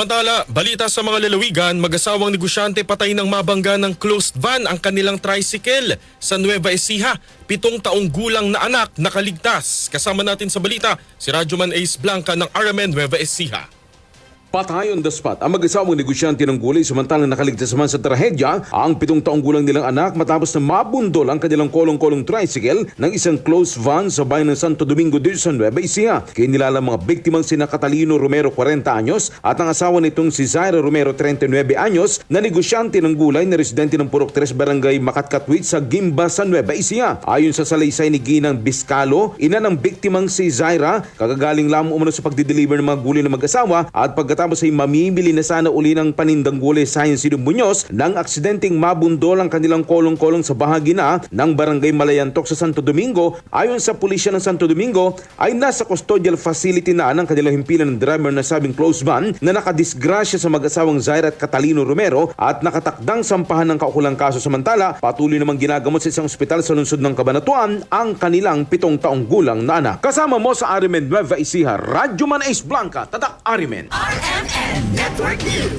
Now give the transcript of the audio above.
Samantala, balita sa mga lalawigan, mag-asawang negosyante patay ng mabangga ng closed van ang kanilang tricycle sa Nueva Ecija. Pitong taong gulang na anak nakaligtas. Kasama natin sa balita si Radyoman Ace Blanca ng RMN Nueva Ecija. Patay on the spot ang mag-asawang negosyante ng gulay samantalang nakaligtas man sa trahedya ang pitong taong gulang nilang anak matapos na mabundol ang kanilang kolong-kolong tricycle ng isang closed van sa bayan ng Santo Domingo de San Nueva Ecija. Kinilala mga biktimang sina Catalino Romero 40 anyos at ang asawa nitong si Zaira Romero 39 anyos na negosyante ng gulay na residente ng Purok 3 Barangay Makatkatwit sa Gimba, San Nueva Ecija. Ayon sa salaysay ni Ginang Biscalo, ina ng biktimang si Zaira, kagagaling lamang umano sa pagdideliver ng mga gulay ng mag-asawa at pagkatapos ay mamimili na sana uli ng panindang gulay sa Sido Muñoz nang aksidenteng mabundol ang kanilang kolong-kolong sa bahagi na ng barangay Malayantok sa Santo Domingo. Ayon sa pulisya ng Santo Domingo ay nasa custodial facility na ang kanilang himpilan ng driver na sabing close van na nakadisgrasya sa mag-asawang Zaira at Catalino Romero at nakatakdang sampahan ng kaukulang kaso samantala patuloy namang ginagamot sa isang ospital sa lungsod ng Cabanatuan ang kanilang pitong taong gulang na anak. Kasama mo sa Arimen Nueva Ecija, Radyo Man Ace Blanca, Tatak Arimen. RMN Network News.